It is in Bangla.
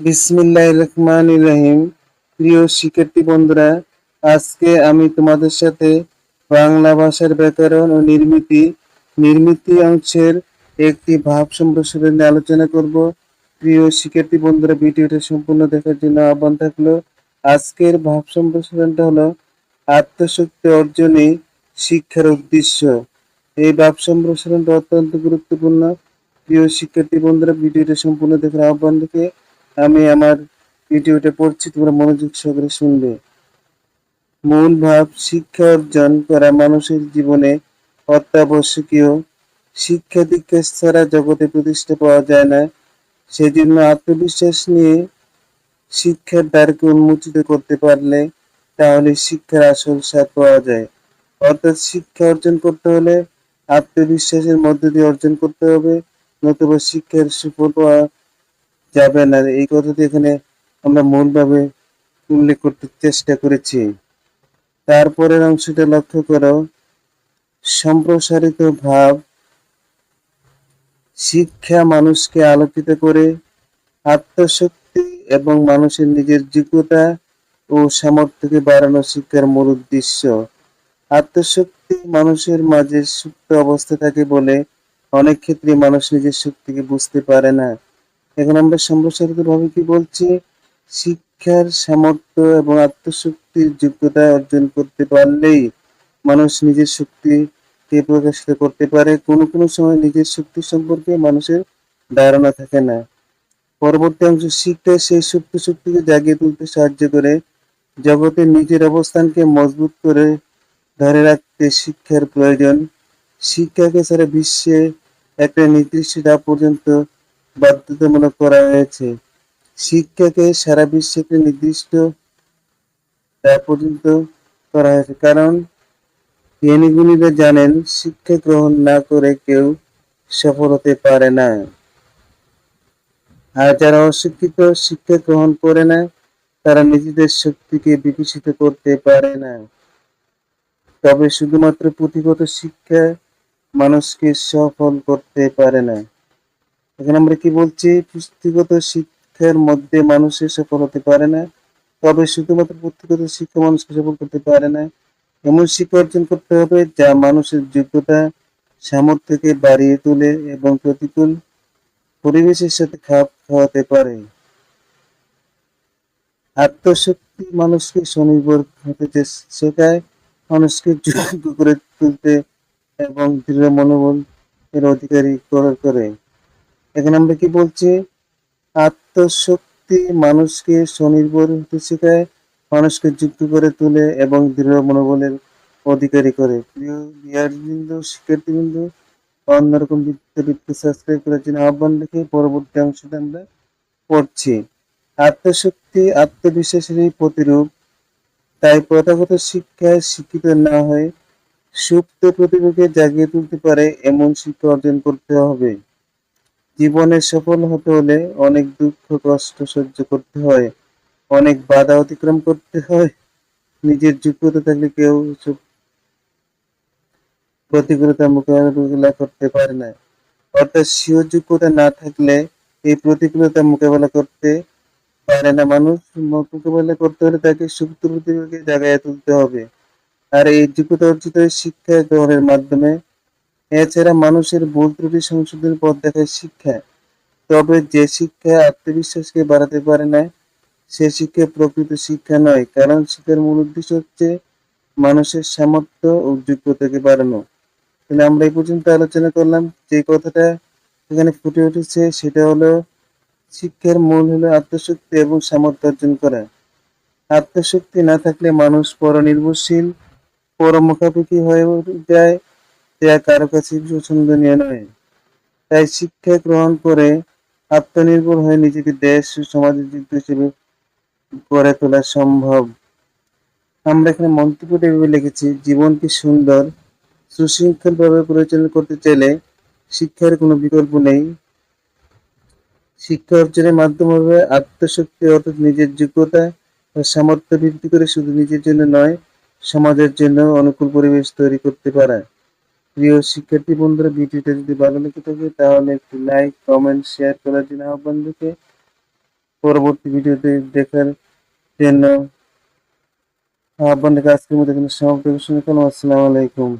বিসমিল্লাহ রহমান রহিম। প্রিয় শিক্ষার্থী বন্ধুরা, আজকে আমি তোমাদের সাথে বাংলা ভাষার ব্যাকরণ ও নির্মিতি নির্মিতি অংশের একটি ভাব সম্প্রসারণ আলোচনা করব। প্রিয় শিক্ষার্থী বন্ধুরা, ভিডিওটা সম্পূর্ণ দেখার জন্য আহ্বান থাকল। আজকের ভাব সম্প্রসারণটা হলো আত্মশক্তি অর্জনে শিক্ষার উদ্দেশ্য। এই ভাব সম্প্রসারণটা অত্যন্ত গুরুত্বপূর্ণ। প্রিয় শিক্ষার্থী বন্ধুরা, ভিডিওটা সম্পূর্ণ দেখার আহ্বান রেখে আমি আমার ভিডিওটা পড়ছি, তোমরা মনোযোগ সহকারে শুনবে। মূল ভাব, শিক্ষা অর্জন করা মানুষের জীবনে অত্যাবশ্যকীয়। শিক্ষা দীক্ষা ছাড়া জগতে প্রতিষ্ঠা পাওয়া যায় না। সেজন্য আত্মবিশ্বাস নিয়ে শিক্ষার দ্বারকে উন্মোচিত করতে পারলে তাহলে শিক্ষার আসল স্বাদ পাওয়া যায়। অর্থাৎ শিক্ষা অর্জন করতে হলে আত্মবিশ্বাসের মধ্য দিয়ে অর্জন করতে হবে, নতুবা শিক্ষার সুফল পাওয়া যাবে না। এই কথাটি এখানে আমরা মূলভাবে উল্লেখ করতে চেষ্টা করেছি। তারপরের অংশটা লক্ষ্য করো। সম্প্রসারিত ভাব শিক্ষা মানুষকে আলোকিত করে, আত্মশক্তি এবং মানুষের নিজের যোগ্যতা ও সামর্থ্যকে বাড়ানো শিক্ষার মূল উদ্দেশ্য। আত্মশক্তি মানুষের মাঝে সুপ্ত অবস্থা থাকে বলে অনেক ক্ষেত্রে মানুষ নিজের শক্তিকে বুঝতে পারে না। এখন আমরা সম্প্রসারিত ভাবে কি বলছি? শিক্ষার সামর্থ্য এবং আত্মশক্তির যোগ্যতা অর্জন করতে পারলেই মানুষ নিজের শক্তিকে প্রকাশিত করতে পারে। কোনো কোনো সময় নিজের শক্তি সম্পর্কে মানুষের ধারণা থাকে না। পরবর্তী অংশ, শিক্ষা সেই সুপ্ত শক্তিকে জাগিয়ে তুলতে সাহায্য করে। জগতে নিজের অবস্থানকে মজবুত করে ধরে রাখতে শিক্ষার প্রয়োজন। শিক্ষাকে ছাড়া বিশ্বে একটা নির্দিষ্ট পর্যন্ত বাধ্যতামূলক করা হয়েছে। শিক্ষাকে সারা বিশ্বে একটি নির্দিষ্ট পর্যন্ত করা হয়েছে। কারণ, জ্ঞানীগুণীরা জানেন, শিক্ষা গ্রহণ না করে কেউ সফল হতে পারে না। আর যারা অশিক্ষিত, শিক্ষা গ্রহণ করে না, তারা নিজেদের শক্তিকে বিকশিত করতে পারে না। তবে শুধুমাত্র পুঁথিগত শিক্ষা মানুষকে সফল করতে পারে না। এখানে আমরা কি বলছি? পুঁথিগত শিক্ষার মধ্যে মানুষের সফল হতে পারে না। তবে শুধুমাত্র পুঁথিগত শিক্ষা মানুষকে সফল করতে পারে না। এমন শিক্ষা অর্জন করতে হবে যা মানুষের যোগ্যতা, সামর্থ্যকে বাড়িয়ে তোলে এবং প্রতিকূল পরিবেশের সাথে খাপ খাওয়াতে পারে। আত্মশক্তি মানুষকে স্বনির্ভর হতে শেখায়, মানুষকে যোগ্য করে তুলতে এবং দৃঢ় মনোবল এর অধিকারী করে করে। এখানে আমরা কি বলছি? আত্মশক্তি মানুষকে স্বনির্ভর হতে শেখায়, মানুষকে যুক্ত করে তোলে এবং দৃঢ় মনোবলের অধিকারী করে। প্রিয় বিহারবৃন্দ, শিক্ষার্থীবৃন্দ অন্যরকম বিদ্যাবৃত্তি সাবস্ক্রাইব করার জন্য আহ্বান রেখে পরবর্তী অংশটা আমরা পড়ছি। আত্মশক্তি আত্মবিশ্বাসেরই প্রতিরূপ, তাই প্রথাগত শিক্ষায় শিক্ষিত না হয়ে সুপ্ত প্রতিভাকে জাগিয়ে তুলতে পারে এমন শিক্ষা অর্জন করতে হবে। জীবনে সফল হতে হলে অনেক দুঃখ, কষ্ট সহ্য করতে হয়, অনেক বাধা অতিক্রম করতে হয়। নিজের যোগ্যতা থাকলে কেউ প্রতিকূলতা মোকাবেলা করতে পারে না। অর্থাৎ স্বীয় যোগ্যতা না থাকলে এই প্রতিকূলতা মোকাবেলা করতে পারে না। মানুষ মোকাবেলা করতে হলে তাকে সুপ্ত প্রতিভাকে জাগায় তুলতে হবে। আর এই যোগ্যতা অর্জিত শিক্ষা গ্রহণের মাধ্যমে এছাড়া মানুষের ভুল ত্রুটি সংশোধনের পথ দেখায় শিক্ষা। তবে যে শিক্ষা আত্মবিশ্বাসকে বাড়াতে পারে না, সে শিক্ষা প্রকৃত শিক্ষা নয়, কারণ শিক্ষার মূল উদ্দেশ্য হচ্ছে মানুষের সামর্থ্য ও যোগ্যতাকে বাড়ানো। তাহলে আমরা এই পর্যন্ত আলোচনা করলাম। যে কথাটা এখানে ফুটে উঠেছে, সেটা হলো শিক্ষার মূল হলো আত্মশক্তি এবং সামর্থ্য অর্জন করা। আত্মশক্তি না থাকলে মানুষ পরনির্ভরশীল, পরমুখাপেক্ষী হয়ে যায় যা কারও কাছে পছন্দনীয় নয় তাই শিক্ষা গ্রহণ করে আত্মনির্ভর হয়ে নিজেকে দেশ সমাজের যুক্ত হিসেবে গড়ে তোলা সম্ভব। আমরা এখানে মন্তব্যটা এভাবে লিখেছি, জীবনকে সুন্দর, সুশৃঙ্খলভাবে পরিচালনা করতে চাইলে শিক্ষার কোনো বিকল্প নেই। শিক্ষা অর্জনের মাধ্যম হবে আত্মশক্তি, অর্থাৎ নিজের যোগ্যতা ও সামর্থ্য বৃদ্ধি করে শুধু নিজের জন্য নয়, সমাজের জন্য অনুকূল পরিবেশ তৈরি করতে পারে। প্রিয় শিক্ষার্থী বন্ধুরা, ভিডিওটা যদি ভালো লেগে থাকে, তাহলে একটি লাইক কমেন্ট শেয়ার করার জন্য আহ্বান রেখে পরবর্তী ভিডিওতে দেখার জন্য আহ্বান রেখে আজকের মধ্যে এখানে সমাপ্ত আসসালামু আলাইকুম।